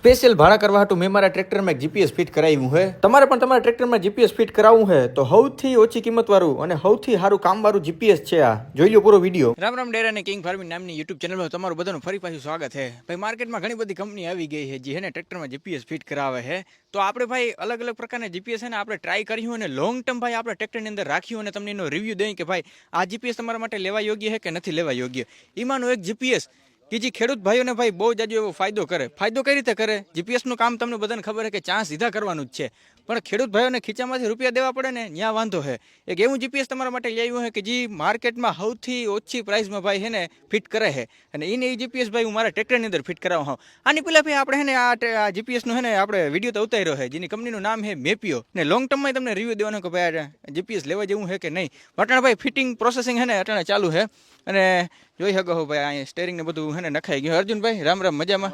Special ભાડા કરવા હતું. મેં મારા ટ્રેક્ટરમાં જીપીએસ ફિટ કરાવ્યું છે તમારે પણ તમારા ટ્રેક્ટરમાં જીપીએસ ફિટ કરાવવું છે તો સૌથી ઓછી કિંમત વાળું અને સૌથી સારું કામ વાળું જીપીએસ છે આ. જોઈ લો પૂરો વીડિયો. રામ રામ ડેરા અને કિંગ ફાર્મિંગ નામની યુટ્યુબ ચેનલમાં તમારું બધાનું ફરી પાછું સ્વાગત છે ભાઈ, માર્કેટમાં ઘણી બધી કંપની આવી ગઈ છે જે હે ને ટ્રેક્ટરમાં જીપીએસ ફિટ કરાવે છે. તો આપણે ભાઈ અલગ અલગ પ્રકારના જીપીએસ ને આપણે ટ્રાય કર્યું અને લોંગ ટર્મ ભાઈ આપણે ટ્રેક્ટરની અંદર રાખ્યું અને તમને એનો રિવ્યૂ દઈએ કે ભાઈ આ જીપીએસ તમારા માટે લેવા યોગ્ય છે કે નથી લેવા યોગ્ય. એમાંનું એક જીપીએસ કે જે ખેડૂત ભાઈઓને ભાઈ બહુ જાજો એવો ફાયદો કરે. ફાયદો કઈ રીતે કરે? જીપીએસનું કામ તમને બધાને ખબર છે કે ચાન્સ સીધા કરવાનું જ છે. પણ ખેડૂત ભાઈઓને ખીચામાંથી રૂપિયા દેવા પડે ને ત્યાં વાંધો છે એક એવું જીપીએસ તમારા માટે લઈ આવ્યું છે કે જે માર્કેટમાં સૌથી ઓછી પ્રાઇસમાં ભાઈ છે ને ફિટ કરે છે અને એને એ જીપીએસ ભાઈ હું મારા ટ્રેક્ટરની અંદર ફિટ કરાવું હું આની પહેલાં ભાઈ આપણે હેને આ જીપીએસનું છે ને આપણે વીડિયો તો ઉતાર્યો છે જેની કંપનીનું નામ છે મેપિયો. ને લોંગ ટર્મમાં તમને રિવ્યૂ દેવાનું કે ભાઈ જીપીએસ લેવા જેવું છે કે નહીં? અટાણે ભાઈ ફિટિંગ પ્રોસેસિંગ છે ને અટાણે ચાલુ છે અને જોઈ શકો છો ભાઈ અહીંયા સ્ટેરિંગ ને બધું હે ને નખાઈ ગયું. અર્જુનભાઈ રામ રામ મજામાં?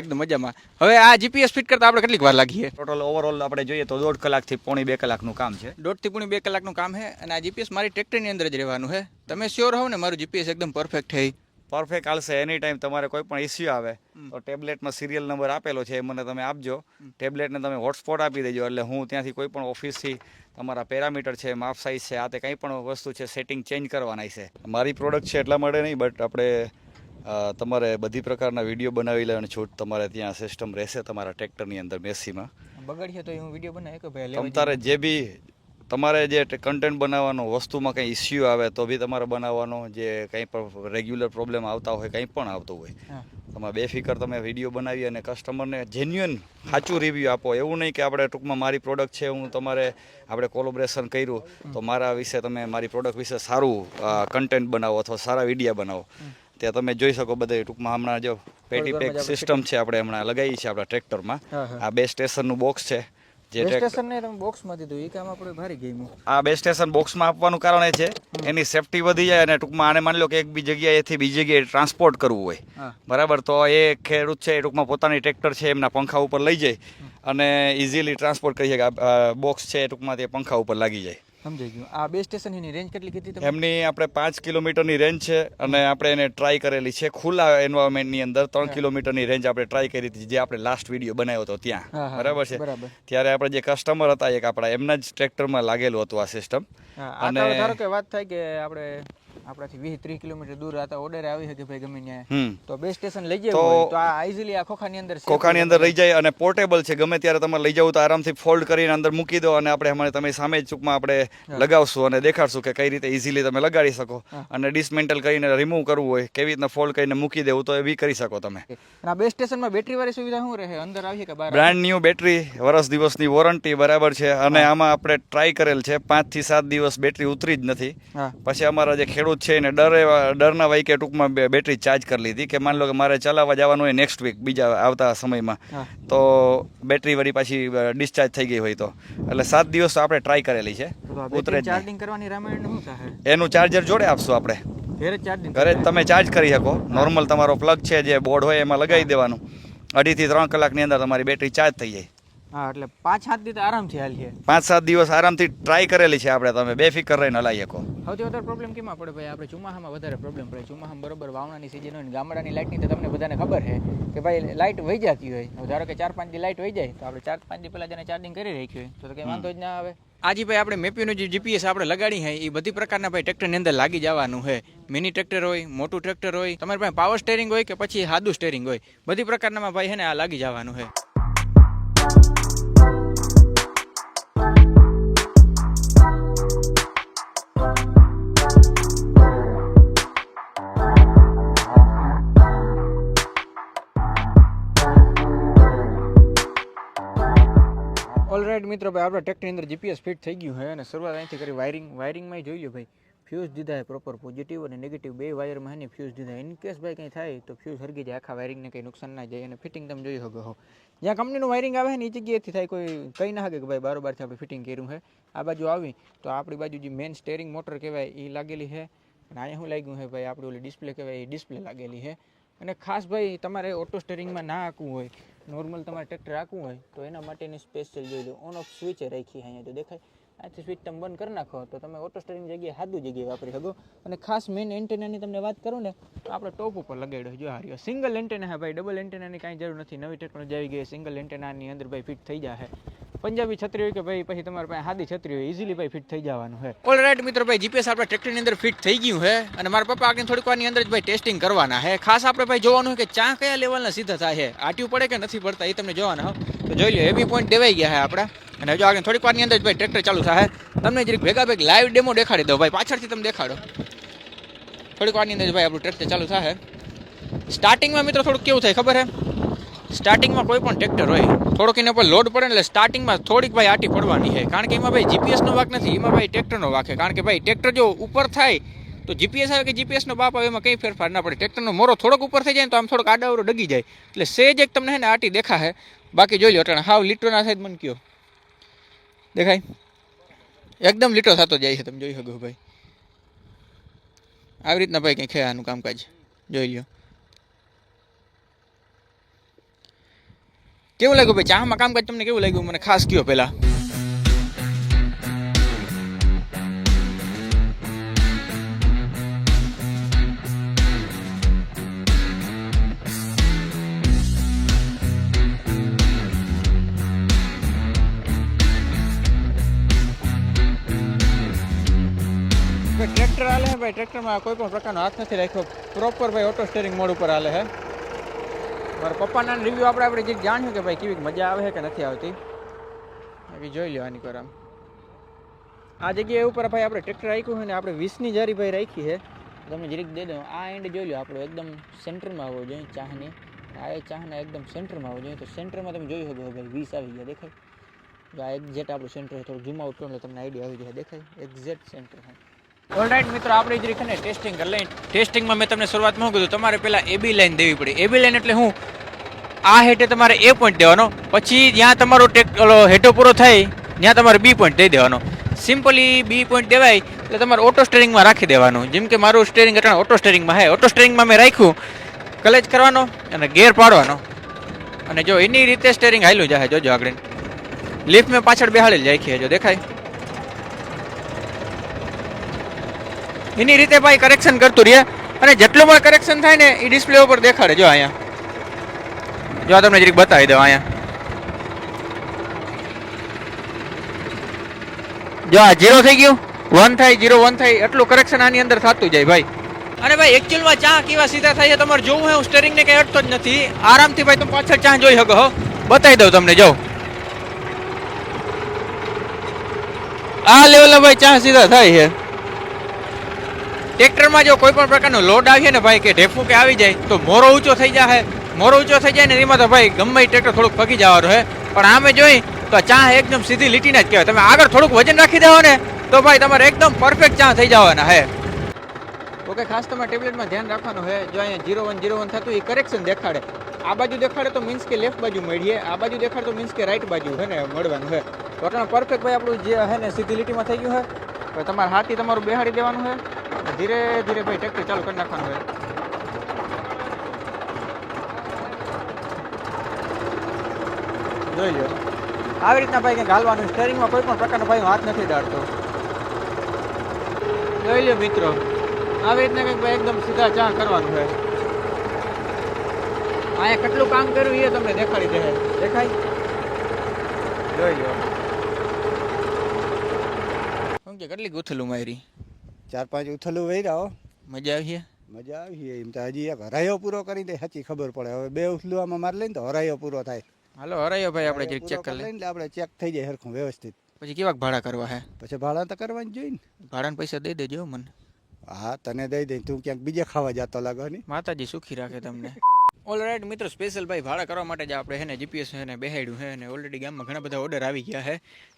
એકદમ મજામાં. હવે આ જીપીએસ ફિટ કરતા આપણે કેટલીક વાર લાગીએ ટોટલ ઓવરઓલ આપણે જોઈએ તો દોઢ કલાકથી પોણી બે કલાકનું કામ છે. દોઢથી પૂણી બે કલાકનું કામ છે અને આ જીપીએસ મારી ટ્રેક્ટરની અંદર જ રહેવાનું છે. તમે શ્યોર હો ને મારું જીપીએસ એકદમ પરફેક્ટ છે. પરફેક્ટ આવશે એની ટાઈમ તમારે કોઈ પણ ઇસ્યુ આવે તો ટેબ્લેટમાં સિરિયલ નંબર આપેલો છે એ મને તમે આપજો. ટેબ્લેટને તમે હોટસ્પોટ આપી દેજો એટલે હું ત્યાંથી કોઈ પણ ઓફિસથી તમારા પેરામીટર છે માપ સાઇઝ છે આ તે કંઈ પણ વસ્તુ છે સેટિંગ ચેન્જ કરવાના છે. મારી પ્રોડક્ટ છે એટલા માટે નહીં બટ આપણે તમારે બધી પ્રકારના વીડિયો બનાવી લેવાની છૂટ તમારે ત્યાં સિસ્ટમ રહેશે તમારા ટ્રેક્ટરની અંદર મેસીમાં બગડશે તો હું વીડિયો બનાવી કે ભાઈ તમારે જે બી તમારે જે કન્ટેન્ટ બનાવવાનો વસ્તુમાં કંઈ ઇસ્યુ આવે તો બી તમારે બનાવવાનો જે કંઈ પણ રેગ્યુલર પ્રોબ્લેમ આવતા હોય કંઈ પણ આવતું હોય. તમે બેફિકર તમે વીડિયો બનાવી અને કસ્ટમરને જેન્યુઅન સાચું રિવ્યૂ આપો. એવું નહીં કે આપણે ટૂંકમાં મારી પ્રોડક્ટ છે હું તમારે આપણે કોલોબરેશન કર્યું તો મારા વિશે તમે મારી પ્રોડક્ટ વિશે સારું કન્ટેન્ટ બનાવો અથવા સારા વિડીયા બનાવો. ત્યાં તમે જોઈ શકો બધે ટૂંકમાં હમણાં જો પેટી પેક સિસ્ટમ છે આપણે હમણાં લગાવી છે આપણા ટ્રેક્ટરમાં. આ બે સ્ટેશનનું બોક્સ છે. જે સ્ટેશન ને તમે બોક્સમાં દીધું એ કામ આપણે ભારી ગયું આ બે સ્ટેશન બોક્સમાં આપવાનું કારણ એ છે એની સેફટી વધી જાય અને ટૂંકમાં આને માની લો કે એક બી જગ્યાએથી બીજી જગ્યાએ ટ્રાન્સપોર્ટ કરવું હોય. બરાબર તો એ ખેડૂત છે એ ટૂંકમાં પોતાની ટ્રેક્ટર છે એમના પંખા ઉપર લઈ જાય અને ઇઝીલી ટ્રાન્સપોર્ટ કરી શકે. બોક્સ છે એ ટૂંકમાં તે પંખા ઉપર લાગી જાય. સમજાઈ ગયું. આ બે સ્ટેશન એની રેન્જ કેટલી કીધી તમે? એમની આપણે પાંચ કિલોમીટરની રેન્જ છે અને આપણે એને ટ્રાય કરેલી છે. ખુલ્લા એન્વાયરમેન્ટની અંદર ત્રણ કિલોમીટરની રેન્જ આપણે ટ્રાય કરી હતી જે આપણે લાસ્ટ વીડિયો બનાવ્યો હતો ત્યાં. બરાબર છે? ત્યારે આપણે જે કસ્ટમર હતા એક આપણા એમના જ ટ્રેક્ટરમાં લાગેલું હતું આ સિસ્ટમ અને- ધારો કે વાત થાય કે આપણે આપણાથી વીસ ત્રીસ કિલોમીટર દૂર હતા ઓર્ડર આવી શકે ભાઈ ગમે ત્યાં તો બે સ્ટેશન લઈ જાય તો- આ ઇઝીલી આ ખોખાની અંદર ખોખાની અંદર લઈ જાય અને પોર્ટેબલ છે ગમે ત્યારે તમારે લઈ જવું તો આરામથી ફોલ્ડ કરીને અંદર મૂકી દો અને આપણે હમણાં તમે સામે ચૂકમાં આપણે લગાવશું અને દેખાડશું કે કઈ રીતે ઇઝીલી તમે લગાડી શકો અને ડિસમેન્ટલ કરીને રિમૂવ કરવું હોય કેવી રીતના ફોલ્ડ કરીને મૂકી દેવું તો એ બી કરી શકો તમે. આ બે સ્ટેશનમાં બેટરી વાળી સુવિધા શું રહે? અંદર આવી કે બ્રાન્ડ ન્યૂ બેટરી વર્ષ દિવસની વોરંટી બરાબર છે અને આમાં આપણે ટ્રાય કરેલ છે પાંચથી સાત દિવસ બેટરી ઉતરી જ નથી. પછી અમારા જે ખેડૂત છે એને ડર એવા- ડરના વય કે ટૂંકમાં બેટરી ચાર્જ કરી લીધી કે માની લો કે મારે ચલાવવા જવાનું હોય નેક્સ્ટ વીક બીજા આવતા સમયમાં તો બેટરી વળી પાછી ડિસ્ચાર્જ થઈ ગઈ હોય તો. એટલે સાત દિવસ તો આપણે ટ્રાય કરેલી છે. ઉતરે. ચાર્જિંગ કરવાની રામાયણ એનું ચાર્જર જોડે આપશું આપણે. ઘરે ઘરે જ તમે ચાર્જ કરી શકો. નોર્મલ તમારો પ્લગ છે જે બોર્ડ હોય એમાં લગાવી દેવાનું. અઢીથી ત્રણ કલાકની અંદર તમારી બેટરી ચાર્જ થઈ જાય. હા એટલે પાંચ સાત દિવસ આરામથી હાલ છે. પાંચ સાત દિવસ આરામથી ટ્રાય કરેલી છે આપણે તમે બેફિકર રહીને હલાવી શકો સૌથી વધારે પ્રોબ્લેમ કેમાં પડે ભાઈ? આપણે ચોમાસામાં વધારે પ્રોબ્લેમ પડે. ચોમાસામાં બરોબર વાવણાની સિઝન હોય ને ગામડાની લાઇટની તો તમને બધાને ખબર છે કે ભાઈ લાઇટ વહી જતી હોય. ધારો કે ચાર પાંચ દી લાઇટ વહી જાય તો આપણે ચાર પાંચ દી પહેલાં જેને ચાર્જિંગ કરી રાખ્યું હોય તો તો કંઈ વાંધો જ ના આવે. આજે ભાઈ આપણે મેપીનું જે જીપીએસ આપણે લગાડી છે એ બધી પ્રકારના ભાઈ ટ્રેક્ટરની અંદર લાગી જવાનું છે. મિની ટ્રેક્ટર હોય મોટું ટ્રેક્ટર હોય તમારી પાસે પાવર સ્ટેરિંગ હોય કે પછી સાદું સ્ટેરિંગ હોય બધી પ્રકારના ભાઈ છે ને આ લાગી જવાનું છે. ઓલરાઈટ મિત્રો, ભાઈ, આપણા ટ્રેક્ટરની અંદર જીપીએસ ફિટ થઈ ગયું છે અને શરૂઆત અહીંથી કરી વાયરિંગ વાયરિંગમાં જોઈ લો ભાઈ ફ્યુઝ દીધા છે પ્રોપર પોઝિટિવ અને નેગેટિવ બે વાયરમાં છે ફ્યુઝ દીધા ઇન કેસ ભાઈ કંઈ થાય તો ફ્યુઝ હરગી જાય, આખા વાયરિંગને કંઈ નુકસાન ના જાય અને ફિટિંગ તમે જોઈ શકો હો જ્યાં કંપનીનું વાયરિંગ આવે ને એ જગ્યાએથી થાય. કોઈ કંઈ ના શકે કે ભાઈ બારોબારથી આપણે ફિટિંગ કર્યું છે. આ બાજુ આવી, તો આપણી બાજુ જે મેન સ્ટેરિંગ મોટર કહેવાય એ લાગેલી છે. અને અહીંયા શું લાગ્યું છે ભાઈ? આપણી ઓલી ડિસ્પ્લે કહેવાય એ ડિસ્પ્લે લાગેલી છે. અને ખાસ ભાઈ, તમારે ઓટો સ્ટેરિંગમાં ના આંકવું હોય. નોર્મલ તમારે ટ્રેક્ટર રાખવું હોય, તો એના માટેની સ્પેશિયલ જોઈ લો. ઓન ઓફ સ્વિચ રાખી અહીંયા જો દેખાય. આથી સ્વિચ તમે બંધ કરી નાખો, તો તમે ઓટો સ્ટેરિંગ જગ્યાએ સાદું જગ્યાએ વાપરી શકો. અને ખાસ મેઇન એન્ટેનાની તમને વાત કરું ને, તો આપણે ટોપ ઉપર લગાડ્યો જો હાર્યો સિંગલ એન્ટેના હે ભાઈ ડબલ એન્ટેનાની કાંઈ જરૂર નથી. નવી ટેકનોલોજી આવી ગઈ સિંગલ એન્ટેનાની અંદર ભાઈ ફિટ થઈ જાય પંજાબી છત્રી હોય કે ભાઈ પછી તમારે પાસે હાદી છત્રી હોય ઇઝીલી ભાઈ ફિટ થઈ જવાનું છે. ઓલ રાઈટ મિત્રો, ભાઈ જીપીએસ આપણે ટ્રેક્ટરની અંદર ફિટ થઈ ગયું છે અને મારા પપ્પા આગળ થોડીક વારની અંદર જ ભાઈ ટેસ્ટિંગ કરવાના છે. ખાસ આપણે ભાઈ જોવાનું કે ચા કયા લેવલના સીધા થાય છે. આટ્યું પડે કે નથી પડતા એ તમને જોવાના હો તો જોઈ લો હેવી પોઈન્ટ દેવાઈ ગયા છે આપણા. અને હજુ આગળ થોડીક વારની અંદર જ ભાઈ ટ્રેક્ટર ચાલુ થાય તમને જરીક ભેગા ભેગ લાઈવ ડેમો દેખાડી દો ભાઈ, પાછળથી તમે દેખાડો. થોડીક વારની અંદર ભાઈ આપણું ટ્રેક્ટર ચાલુ થાય સ્ટાર્ટિંગમાં મિત્રો થોડુંક કેવું થાય ખબર છે? સ્ટાર્ટિંગમાં કોઈ પણ ટ્રેક્ટર હોય, થોડોક એના પર લોડ પડે એટલે સ્ટાર્ટિંગમાં થોડીક ભાઈ આટી પડવાની છે. કારણ કે એમાં ભાઈ જીપીએસનો વાક નથી, એમાં ભાઈ ટ્રેક્ટરનો વાક છે. કારણ કે ભાઈ ટ્રેક્ટર જો ઉપર થાય, તો જીપીએસ આવે કે જીપીએસનો બાપ આવે એમાં કંઈ ફેરફાર ના પડે. ટ્રેક્ટરનો મોરો થોડોક ઉપર થઈ જાય તો આમ થોડોક આડાવરો ડગી જાય. એટલે સેજ એક તમને ને આટી દેખાશે. બાકી જોઈ લો અટાણે, હાવ લીટો ના થાય મને કયો. દેખાય? એકદમ લીટો થતો જાય છે, તમે જોઈ શકો ભાઈ. આવી રીતના ભાઈ કંઈ ખે આનું કામકાજ. જોઈ લ્યો. કેવું લાગ્યું ભાઈ? ચામાં કામકાજ તમને કેવું લાગ્યું? મને ખાસ કયો પહેલા? ભાઈ, ટ્રેક્ટર હાલે છે ભાઈ. ટ્રેક્ટરમાં કોઈ પણ પ્રકારનો હાથ નથી રાખ્યો. પ્રોપર ભાઈ ઓટો સ્ટેરિંગ મોડ ઉપર હાલે છે મારા પપ્પાના રિવ્યૂ આપણે આપણે જે જાણ્યું કે ભાઈ કેવી મજા આવે છે કે નથી આવતી. બાકી જોઈ લેવાની કર આમ આ જગ્યાએ ઉપર ભાઈ આપણે ટ્રેક્ટર રાખ્યું છે ને આપણે વીસની જારી ભાઈ રાખી છે. તમે જરીક દે દો આ એન્ડ જોઈ લો આપણો એકદમ સેન્ટરમાં આવવો જોઈએ ચાહની. આ એ ચાહના એકદમ સેન્ટરમાં આવવો જોઈએ. તો સેન્ટરમાં તમે જોઈ શકો ભાઈ, વીસ આવી ગયા દેખાય. આ એક્ઝેક્ટ આપણું સેન્ટર થોડું ઝૂમ આઉટ કરો તમને આઈડિયા આવી જાય, દેખાય. એક્ઝેક્ટ સેન્ટર છે. ઓલરાઈટ મિત્રો, આપણે રીતે ને ટેસ્ટિંગ કરી લઈએ. ટેસ્ટિંગમાં મેં તમને શરૂઆતમાં કીધું? તમારે પહેલાં એબી લાઈન દેવી પડે. એબી લાઈન એટલે હું આ હેઠે તમારે એ પોઈન્ટ દેવાનો. પછી જ્યાં તમારો ટેક હેઠો પૂરો થાય, ત્યાં તમારે બી પોઈન્ટ દઈ દેવાનો. સિમ્પલી બી પોઈન્ટ દેવાય, એટલે તમારે ઓટો સ્ટેરિંગમાં રાખી દેવાનું. જેમ કે મારું સ્ટેરિંગ અટાણે ઓટો સ્ટેરિંગમાં હે ઓટો સ્ટેરિંગમાં મેં રાખ્યું, કલેજ કરવાનો અને ગેર પાડવાનો. અને જો એની રીતે સ્ટેરિંગ હાલ્યું જાય, જોજો આગળ. લિફ્ટ મેં પાછળ બેહાડી જ રાખી છે, જો દેખાય. એની રીતે ભાઈ કરેક્શન કરતું રહે. અને જેટલું પણ કરેક્શન થાય ને એ ડિસ્પ્લે ઉપર દેખાડે. જો અહીંયા. જો આ તમને જરીક બતાવી દઉં અહીંયા. જો આ જીરો થઈ ગયું. વન થાય જીરો વન થાય એટલું કરેક્શન આની અંદર થતું જાય ભાઈ. અને ભાઈ એકચ્યુઅલમાં ચા કેવા સીધા થાય છે તમારે જોવું હોય હું સ્ટેરિંગને કંઈ અડતો જ નથી. આરામથી ભાઈ તમે પાછળ ચા જોઈ શકો હો. બતાવી દઉં તમને જો. આ લેવલના ભાઈ ચા સીધા થાય છે. ટ્રેક્ટરમાં જો કોઈ પણ પ્રકારનો લોડ આવે ને ભાઈ કે ઢેફું કે આવી જાય, તો મોરો ઊંચો થઈ જાય મોરો ઊંચો થઈ જાય ને એમાં તો ભાઈ ગમે ટ્રેક્ટર થોડુંક પગી જવાનું રહે પણ આમે જોઈ તો ચા એકદમ સીધી લીટીના જ કહેવાય. તમે આગળ થોડુંક વજન રાખી દેવો ને, તો ભાઈ તમારે એકદમ પરફેક્ટ ચા થઈ જવાના હે. ઓકે, ખાસ તમારે ટેબ્લેટમાં ધ્યાન રાખવાનું હે. જો અહીંયા જીરો વન જીરો વન થતું એ કરેક્શન દેખાડે. આ બાજુ દેખાડે તો મીન્સ કે લેફ્ટ બાજુ મળીએ. આ બાજુ દેખાડે તો મીન્સ કે રાઈટ બાજુ છે ને, મળવાનું છે તો પરફેક્ટ ભાઈ આપણું જે છે ને, સીધી લીટીમાં થઈ ગયું તો તમારે હાથી તમારું બેહાડી દેવાનું છે ધીરે ધીરે ભાઈ ટ્રેક્ટર ચાલુ કરી નાખવાનું હોય જોઈ લો આવી રીતના ભાઈ કંઈક હાલવાનું સ્ટેરિંગમાં કોઈ પણ પ્રકારનો ભાઈ હાથ નથી દાડતો. જોઈ લો મિત્રો આવી રીતના કંઈક ભાઈ એકદમ સીધા ચા કરવાનું હોય અહીંયા કેટલું કામ કર્યું એ તમને દેખાડી દે દેખાય? જોઈ લો શું કેટલી ગુથલું મારી? ચાર પાંચ ઉથલું વૈરાઓ મજા આવી મજા આવી એમ તો હજી એક હરાયો પૂરો કરી દે સાચી ખબર પડે. હવે બે ઉથલું આમાં મારી લઈને તો હરાયો પૂરો થાય. હાલો હરાયો ભાઈ આપણે હરાયો ચેક કરી લઈને આપણે ચેક થઈ જાય સરખું વ્યવસ્થિત. પછી કેવાક ભાડા કરવા હે? પછી ભાડા તો કરવાની જોઈએ ને. ભાડાના પૈસા દઈ દેજો મને. હા તને દઈ દઈ તું ક્યાંક બીજે ખાવા જતો લાગો ને. માતાજી સુખી રાખે તમને. ઓલરાઈટ મિત્રો સ્પેશિયલ ભાઈ ભાડા કરવા માટે જ આપણે હેને જીપીએસ છે ને બેહાડ્યું હે ને ઓલરેડી ગામમાં ઘણા બધા ઓર્ડર આવી ગયા છે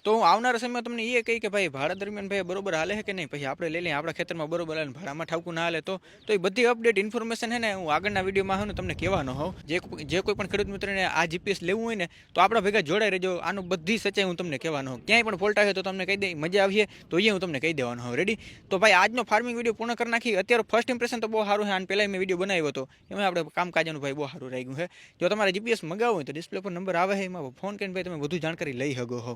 તો હું આવનારા સમયમાં તમને એ કહી કે ભાઈ ભાડા દરમિયાન ભાઈ બરોબર હાલે છે કે નહીં? પછી આપણે લઈ લઈએ, આપણા ખેતરમાં બરોબર હાલે ભાડામાં ઠાવકું ના હાલે તો. તો એ બધી અપડેટ ઇન્ફોર્મેશન હે ને હું આગળના વિડીયોમાં હું તમને કહેવાનો હોઉં. જે જે કોઈ પણ ખેડૂત મિત્રને આ જીપીએસ લેવું હોય ને, તો આપણા ભેગા જોડાઈ રહેજો. આનું બધી સચ્ચાઈ હું તમને કહેવાનો હોઉં. ક્યાંય પણ ફોલ્ટ આવે તો તમને કહી દઈ મજા આવીએ, તો એ હું તમને કહી દેવાનો હોઉં. રેડી તો ભાઈ આજનો ફાર્મિંગ વીડિયો પૂર્ણ કરી નાખી. અત્યારે ફર્સ્ટ ઇમ્પ્રેશન તો બહુ સારું છે આને પહેલાં મેં વીડિયો બનાવ્યો હતો. એમાં આપણે કામકાજનું ભાઈ બહુ સારું રહી છે. જો તમારે જીપીએસ મગાવવું હોય તો ડિસ્પ્લે પર નંબર આવે છે એમાં. ફોન કરીને ભાઈ તમે વધુ જાણકારી લઈ શકો હો.